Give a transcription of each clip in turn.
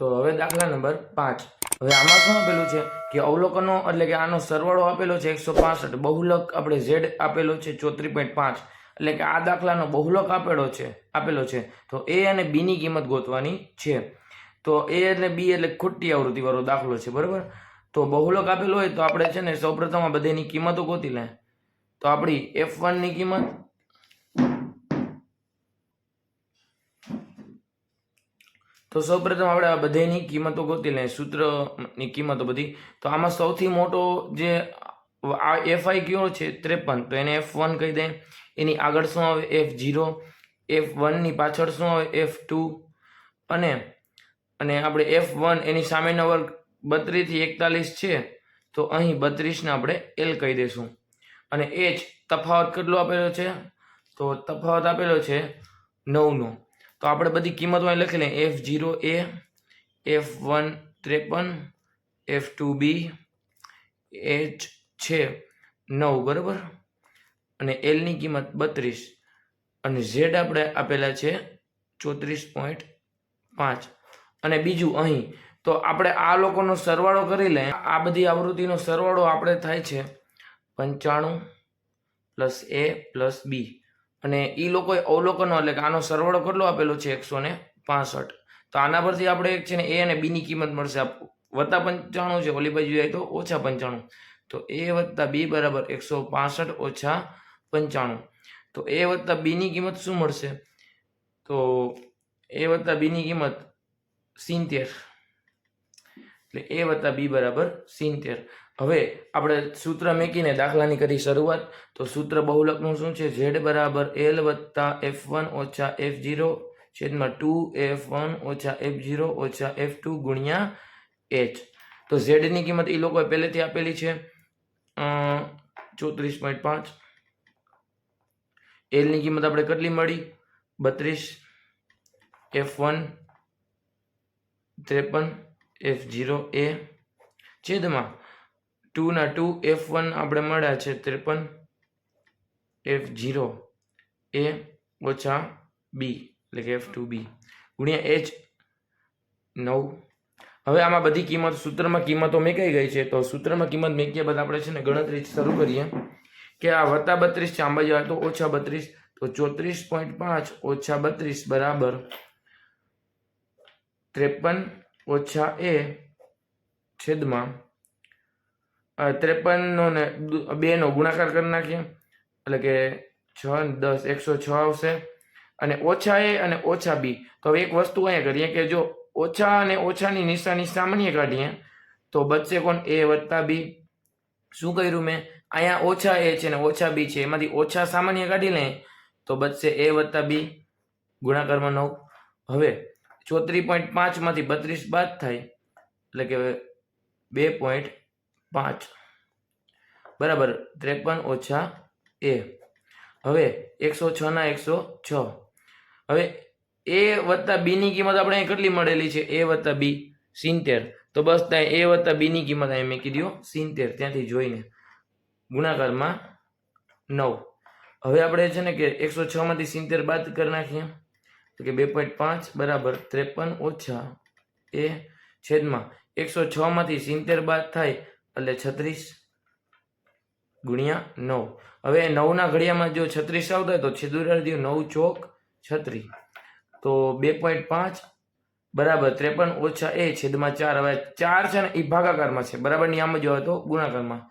તો હવે દાખલા નંબર પાંચ. હવે આમાં શું આપેલું છે કે અવલોકનો એટલે કે આનો સરવાળો આપેલો છે એકસો પાસઠ. બહુલક આપણે ઝેડ આપેલો છે ચોત્રીસ પોઈન્ટ પાંચ. એટલે કે આ દાખલાનો બહુલક આપેલો છે આપેલો છે. તો એ અને બીની કિંમત ગોતવાની છે. તો એ અને બી એટલે ખોટી આવૃત્તિવાળો દાખલો છે, બરાબર? તો બહુલક આપેલો હોય તો આપણે છે ને સૌપ્રથમ આ બધાની કિંમતો ગોતી લે. તો આપણી એફ વનની કિંમત તો સૌપ્રથમ આપણે આ બધાની કિંમતો ગોતી લઈએ, સૂત્રની કિંમતો બધી. તો આમાં સૌથી મોટો જે આ એફઆઈ કયો છે? ત્રેપન. તો એને એફ વન કહી દે. એની આગળ શું આવે? એફ જીરો એફ વનની પાછળ શું આવે? એફ ટુ અને અને આપણે એફ વન એની સામેનો વર્ગ બત્રીસથી એકતાલીસ છે. તો અહીં બત્રીસને આપણે એલ કહી દઈશું. અને એચ તફાવત કેટલો આપેલો છે? તો તફાવત આપેલો છે નવનો. તો આપણે બધી કિંમતો અહીં લખી લઈએ. એફ જીરો એ એફ વન ત્રેપન એફ ટુ બી એચ છે નવ, બરાબર? અને એલની કિંમત બત્રીસ. અને ઝેડ આપણે આપેલા છે ચોત્રીસ પોઈન્ટ પાંચ. અને બીજું અહીં, તો આપણે આ લોકોનો સરવાળો કરી લઈએ. આ બધી આવૃત્તિનો સરવાળો આપણે થાય છે પંચાણું પ્લસ એ પ્લસ બી અને એ લોકોએ અવલોકનો, એટલે કે આનો સરવાળો કેટલો આપેલો છે? એકસો ને પાસઠ. તો આના પરથી આપણે એક છે ને એ અને બીની કિંમત મળશે. વત્તા પંચાણું છે, ઓલી બાજુ જાય તો ઓછા પંચાણું. તો એ વત્તા બી બરાબર એકસો પાસઠ ઓછા પંચાણું. તો એ વત્તા બીની કિંમત શું મળશે? તો એ વત્તા બીની કિંમત સિત્તેર. એટલે એ વત્તા બી બરાબર સિત્તેર. હવે આપણે સૂત્ર મેકીને દાખલાની કરી શરૂઆત. તો સૂત્ર બહુલકનું શું છે? ઝેડ બરાબર એલ વત્તા એફ વન ઓછા એફ જીરો છેદમાં ટુ એફ વન ઓછા એફ જીરો ઓછા એફ ટુ ગુણ્યા એચ. તો ઝેડની કિંમત એ લોકોએ પહેલેથી આપેલી છે ચોત્રીસ પોઈન્ટ પાંચ. એલની કિંમત આપણે કેટલી મળી? બત્રીસ, એફ વન, ત્રેપન, એફ જીરો એ. છેદમાં ટુના ટુ એફ વન આપણે મળ્યા છે ત્રેપન એફ જીરો એ ઓછા બી એટલે કે એફ ટુ બી ગુણ્યા એચ નવ. હવે આમાં બધી કિંમત સૂત્રમાં કિંમતો મેકાઈ ગઈ છે, તો સૂત્રમાં કિંમત મેક્યા બાદ આપણે છે ને ગણતરી શરૂ કરીએ. કે આ વત્તા બત્રીસ છે, આંબા જવા તો ઓછા બત્રીસ, તો ચોત્રીસ પોઈન્ટ પાંચ ઓછા બત્રીસ બરાબર. ત્રેપન ઓછા એ છેદમાં ત્રેપનનો ને બેનો ગુણાકાર કરી નાખીએ. એટલે કે છ ને દસ, એકસો છ આવશે. અને ઓછા એ અને ઓછા બી. તો હવે એક વસ્તુ અહીંયા કરીએ કે જો ઓછા અને ઓછાની નિશાની સામાન્ય કાઢીએ, તો બચશે કોણ? એ વત્તા બી. શું કર્યું મેં? અહીંયા ઓછા એ છે ને ઓછા બી છે. એમાંથી ઓછા સામાન્ય કાઢી લઈએ તો બચશે એ વત્તા બી. ગુણાકારમાં નવ. હવે ચોત્રીસ પોઈન્ટ પાંચમાંથી બત્રીસ બાદ થાય. એટલે કે બે પોઈન્ટ પાંચ. બરાબર ત્રેપન ઓછા એ. હવે એકસો છ ના એકસો છ. હવે એ વત્તા બીની કિંમત આપણે કેટલી મળેલી છે? એ વત્તા બી સિત્તેર. તો બસ ત્યાં એ વત્તા બીની કિંમત અહીં મેં કીધું સિત્તેર. ત્યાંથી જોઈને ગુણાકારમાં નવ. હવે આપણે છે ને કે એકસો છમાંથી માંથી સિત્તેર બાદ કરી નાખીએ. તો કે બે પોઈન્ટ પાંચ, બરાબર. ત્રેપન ઓછા એ છેદમાં. એકસો છમાંથી માંથી સિત્તેર બાદ થાય એટલે છત્રીસ ગુણ્યા નવ. હવે નવના ઘડિયામાં જો છત્રીસ આવતા હોય તો છેદુરાર નવ ચોક છત્રીસ તો બે પોઈન્ટ પાંચ બરાબર ત્રેપન ઓછા એ છેદમાં ચાર. હવે ચાર છે ને એ ભાગાકારમાં છે. બરાબરની આમ જ હોય તો ગુણાકારમાં.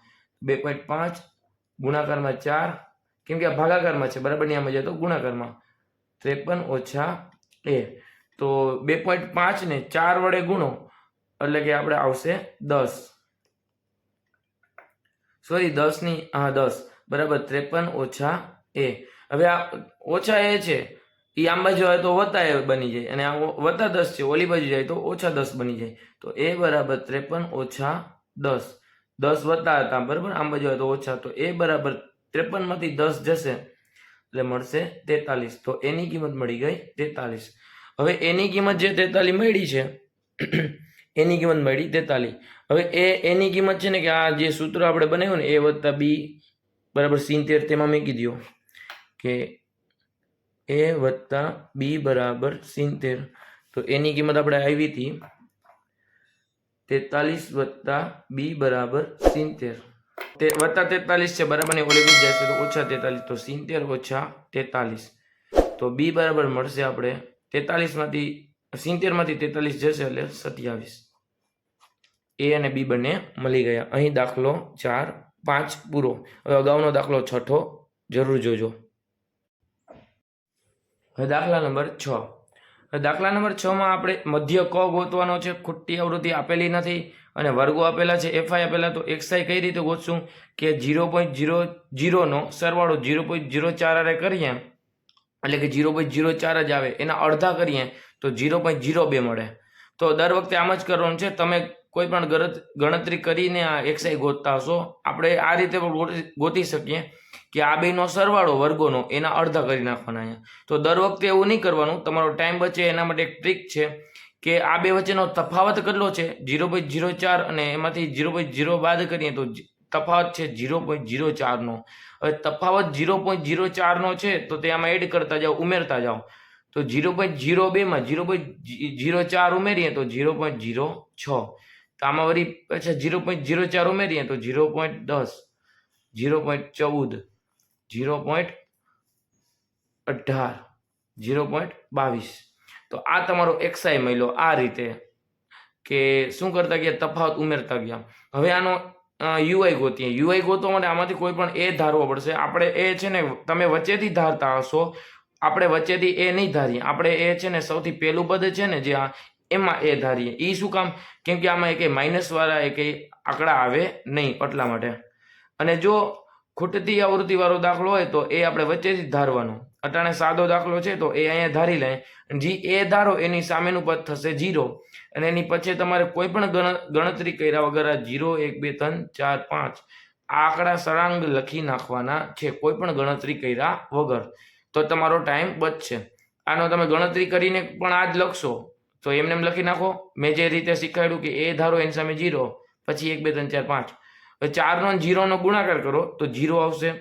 બે પોઈન્ટ પાંચ ગુણાકારમાં ચાર. કેમ કે આ ભાગાકારમાં છે. બરાબરની આમ જ હોય તો ગુણાકારમાં. ત્રેપન ઓછા એ. તો બે પોઈન્ટ પાંચ ને ચાર વડે ગુણો. એટલે કે આપણે આવશે દસ. સોરી દસની દસ. બરાબર, ત્રેપન ઓછા એ. હવે આ ઓછા એ છે એ આમ બાજુ આવે તો વત્તા એ બની જાય. અને આ વત્તા દસ છે, ઓલી બાજુ જાય તો ઓછા દસ બની જાય. તો એ બરાબર ત્રેપન ઓછા દસ. દસ વત્તા હતા, બરાબર? આમ બાજુ હોય તો ઓછા. તો એ બરાબર ત્રેપનમાંથી દસ જશે. એટલે મળશે તેતાલીસ. તો એની કિંમત મળી ગઈ તેતાલીસ. હવે એની કિંમત જે તેતાલીસ મળી છે એની કિંમત મળી તેતાલીસ. હવે એ એની કિંમત છે ને કે આ જે સૂત્ર આપણે બનાવ્યું ને એ વત્તા બી બરાબર સિત્તેર તેમાં મેં કીધું કે એ વત્તા બી બરાબર સિત્તેર. તો એની કિંમત આપણે આવી હતી તેતાલીસ વત્તા બી બરાબર સિત્તેર. તે વત્તા તેતાલીસ છે, બરાબર ને ઓલી જાય જશે તો ઓછા તેતાલીસ. તો સિત્તેર ઓછા તેતાલીસ. તો બી બરાબર મળશે આપણે તેતાલીસમાંથી સિત્તેરમાંથી તેતાલીસ જશે એટલે સત્યાવીસ. એ અને બી બંને મળી ગયા. અહીં દાખલો ચાર, પાંચ પૂરો. હવે અગાઉનો દાખલો છઠ્ઠો જરૂર જોજો. હવે દાખલા નંબર છ. દાખલા નંબર છમાં આપણે મધ્ય ક ગોતવાનો છે. ખોટી આવૃત્તિ આપેલી નથી અને વર્ગો આપેલા છે. એફઆઈ આપેલા તો એક્સઆઈ કઈ રીતે ગોતશું? કે જીરો પોઈન્ટ જીરો જીરોનો સરવાળો જીરો પોઈન્ટ જીરો ચાર આરે કરીએ, એટલે કે જીરો પોઈન્ટ જીરો ચાર જ આવે. એના અડધા કરીએ તો જીરો પોઈન્ટ જીરો બે મળે. તો દર વખતે આમ જ કરવાનું છે. તમે કોઈ પણ ગણત- ગણતરી કરીને આ એક્સઆઈ ગોતતા હશો. આપણે આ રીતે પણ ગોતી- શકીએ કે આ બેનો સરવાળો વર્ગોનો એના અડધા કરી નાખવાના અહીંયા. તો દર વખતે એવું નહીં કરવાનું. તમારો ટાઈમ બચે, એના માટે એક ટ્રીક છે કે આ બે વચ્ચેનો તફાવત કેટલો છે? જીરો પોઈન્ટ જીરો ચાર અને એમાંથી જીરો પોઈન્ટ જીરો બાદ કરીએ તો તફાવત છે જીરો પોઈન્ટ જીરો ચારનો. હવે તફાવત જીરો પોઈન્ટ જીરો ચારનો છે તો તે આમાં એડ કરતા જાઓ, ઉમેરતા જાઓ. તો જીરો પોઈન્ટ જીરો બેમાં જીરો પોઈન્ટ જીરો ચાર ઉમેરીએ તો જીરો પોઈન્ટ જીરો છ. તો આમાં વળી પાછા જીરો પોઈન્ટ જીરો ચાર ઉમેરીએ તો જીરો પોઈન્ટ દસ જીરો પોઈન્ટ ચૌદ જીરો પોઈન્ટ અઢાર જીરો પોઈન્ટ બાવીસ. તો આ તમારો એક્સઆઈ મળ્યો આ રીતે કે શું કરતા ગયા? તફાવત ઉમેરતા ગયા. હવે આનો યુઆઈ ગોતીએ. યુઆઈ ગોતવા માટે આમાંથી કોઈ પણ એ ધારવો પડશે. આપણે એ છે ને તમે વચ્ચેથી ધારતા હશો. આપણે વચ્ચેથી એ નહીં ધારીએ. આપણે એ છે ને સૌથી પહેલું પદ છે ને જે આ એમાં એ ધારીએ. એ શું કામ? કેમ કે આમાં એક માઇનસવાળા એક આંકડા આવે નહીં એટલા માટે. અને જો ખૂટતી આવૃત્તિવાળો દાખલો હોય તો એ આપણે વચ્ચેથી ધારવાનો. અટાણે સાદો દાખલો છે તો એ અહીંયા ધારી લે. જી એ ધારો એની સામેનું પદ થશે જીરો અને એની પછી તમારે કોઈ પણ ગણતરી કર્યા વગર આ જીરો એક, બે, ત્રણ, ચાર, પાંચ આ આંકડા સળાંગ લખી નાખવાના છે કોઈ પણ ગણતરી કર્યા વગર. તો તમારો ટાઈમ બચશે. આનો તમે ગણતરી કરીને પણ આ જ લખશો. તો એમને એમ લખી નાખો, મેં જે રીતે શીખવાડ્યું કે એ ધારો એની સામે જીરો, પછી એક, બે, ત્રણ, ચાર, પાંચ. ચારનો જીરોનો ગુણાકાર કરો, તો જીરો આવશે.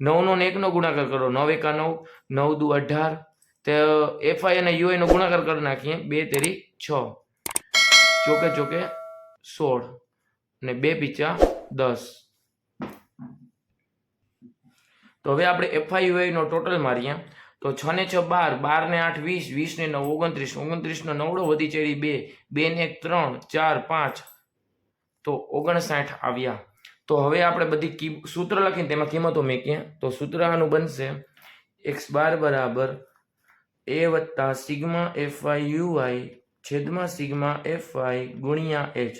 નવનો ને એકનો ગુણાકાર કરો, નવ, એકા નવ નવ, દુ, અઢાર. તે એફઆઈ અને યુઆઈનો ગુણાકાર કરી નાખીએ, બે, તેરી, છ. ચોકે ચોકે, સોળ. અને બે પીચા દસ. તો હવે આપણે એફઆઈ યુઆઈનો ટોટલ મારીએ. તો છ ને છ બાર બાર ને આઠ વીસ વીસ ને નવ, ઓગણત્રીસ ઓગણત્રીસ નો નવડો વધી ચડી બે બે ને એક ત્રણ, ચાર, પાંચ. તો ઓગણસાઠ આવ્યા. તો હવે આપણે બધી કી, સૂત્ર લખીને તેમાં કિંમતો મેકીએ. તો સૂત્ર આનું બનશે એક્સ બાર બરાબર એ વત્તા સિગ્મા એફ આઈ યુઆઈ છેદમાં સિગ્મા એફ વાય ગુણ્યા એચ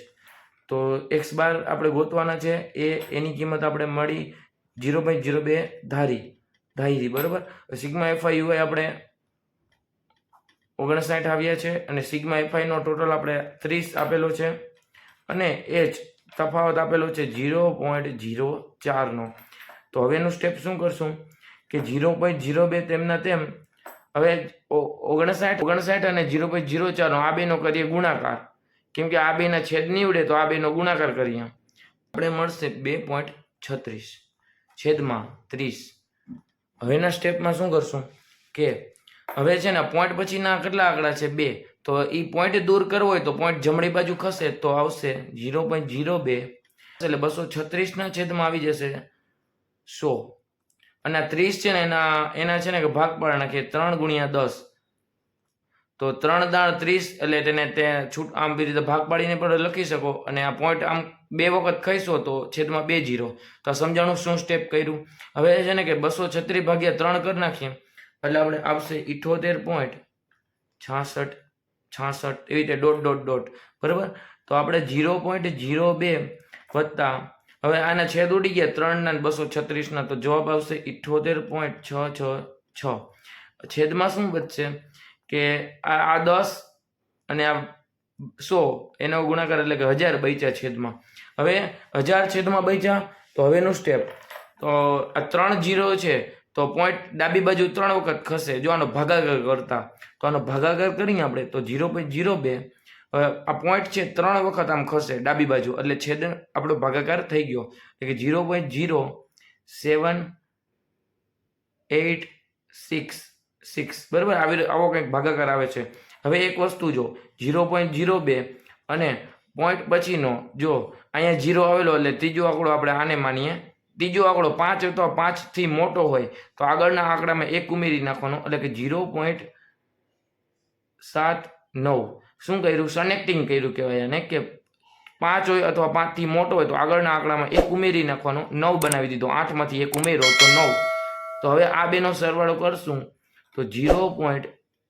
તો એક્સ બાર આપણે ગોતવાના છે. એ, એની કિંમત આપણે મળી જીરો પોઈન્ટ જીરો બે ધારી. ધારી બરાબર? સિગ્મા એફઆઈ યુઆઈ આપણે ઓગણસાઠ આવ્યા છે અને સિગ્મા એફ નો ટોટલ આપણે ત્રીસ આપેલો છે અને એચ તફાવત આપેલો છે ઝીરો પોઈન્ટ ઝીરો ચારનો. તો હવેનું સ્ટેપ શું કરશું? કે ઝીરો પોઈન્ટ ઝીરો બે તેમના તેમ, હવે ઓગણસાઠ ઓગણસાઠ અને ઝીરો પોઈન્ટ ઝીરો ચારનો આ બેનો કરીએ ગુણાકાર. કેમ કે આ બેના છેદ નીવડે તો આ બેનો ગુણાકાર કરીએ. આપણે મળશે બે પોઈન્ટ છત્રીસ. છેદમાં ત્રીસ. હવેના સ્ટેપમાં શું કરશું? કે હવે છે ને પોઈન્ટ પછીના કેટલા આંકડા છે? બે. તો એ પોઈન્ટ દૂર કરવો હોય તો પોઈન્ટ જમણી બાજુ ખસે તો આવશે ઝીરો પોઈન્ટ ઝીરો બે. એટલે બસો છત્રીસના છેદમાં આવી જશે સો. અને ત્રીસ છે ને એના એના છે ને કે ભાગ પાડી નાખીએ ત્રણ ગુણ્યા દસ. તો ત્રણ દાણ ત્રીસ એટલે તેને તે છૂટ આમ બી રીતે ભાગ પાડીને પણ લખી શકો અને આ પોઈન્ટ આમ બે વખત ખાઈશો તો છેદમાં બે જીરો. તો આ સમજાણું શું સ્ટેપ કર્યું? હવે છે ને કે બસો છત્રીસ ભાગ્યા ત્રણ કરી નાખીએ. એટલે આપણે આવશે ઇઠોતેર પોઈન્ટ છાસઠ છાસઠ એવી રીતે ડોટ ડોટ ડોટ બરાબર? તો આપણે જીરો પોઈન્ટ જીરો બે વત્તા હવે આના છેદ ઉડી ગયા ત્રણના બસો છત્રીસના તો જવાબ આવશે ઇઠોતેર પોઈન્ટ છ છ છ. છેદમાં શું બચશે કે આ દસ અને આ સો, એનો ગુણાકાર એટલે કે હજાર બૈચા છેદમાં. હવે હજાર છેદમાં બૈચા તો હવેનું સ્ટેપ તો આ ત્રણ જીરો છે, તો પોઈન્ટ ડાબી બાજુ ત્રણ વખત ખસે. જો આનો ભાગાકાર કરતા. તો આનો ભાગાકાર કરીએ આપણે, તો ઝીરો પોઈન્ટ જીરો બે. હવે આ પોઈન્ટ છે ત્રણ વખત આમ ખસે ડાબી બાજુ. એટલે છેદ આપણો ભાગાકાર થઈ ગયો. એટલે કે zero point zero seven eight six six બરાબર? આવી આવો કંઈક ભાગાકાર આવે છે. હવે એક વસ્તુ જો ઝીરો પોઈન્ટ ઝીરો બે અને પોઈન્ટ પછીનો જો, અહીંયા ઝીરો આવેલો એટલે ત્રીજો આંકડો આપણે આને માનીએ. ત્રીજો આંકડો પાંચ અથવા પાંચથી મોટો હોય. તો આગળના આંકડામાં એક ઉમેરી નાખવાનો, એટલે કે ઝીરો પોઈન્ટ સાત નવ. શું કર્યું? સનેક્ટિંગ કર્યું કહેવાય અને કે પાંચ હોય અથવા પાંચથી મોટો હોય તો આગળના આંકડામાં એક ઉમેરી નાખવાનો, નવ બનાવી દીધો. આઠમાંથી એક ઉમેરો તો નવ. તો હવે આ બેનો સરવાળો કરશું. તો zero point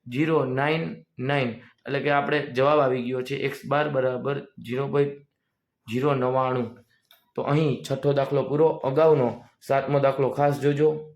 zero nine nine એટલે કે આપણે જવાબ આવી ગયો છે એક્સ બાર બરાબર જીરો પોઈન્ટ જીરો નવ્વાણું. તો અહીં છઠ્ઠો દાખલો પૂરો, અગાઉનો સાતમો દાખલો ખાસ જોજો.